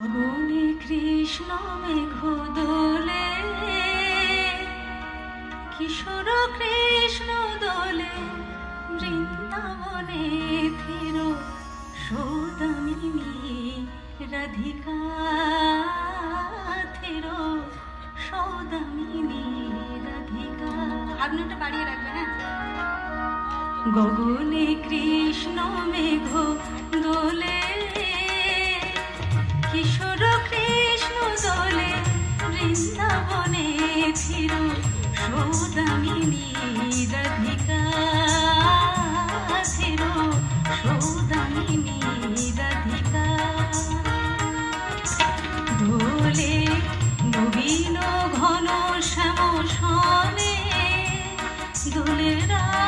গগনে কৃষ্ণ মেঘ দোলে কিশোর কৃষ্ণ দোলে, বৃন্দাবনে ফির সৌদামিনী রাধিকা থির সৌদামিনী রাধিকা। হারমোনিয়ামটা বাড়িয়ে রাখবে হ্যাঁ? গগনে কৃষ্ণ মেঘ দোলে বৃন্দাবনে ফির সৌদামিনী রাধিকা। ফির সৌদামিনী রাধিকা। দোলে নবীন ঘন শ্যাম সনে দোলে রাধা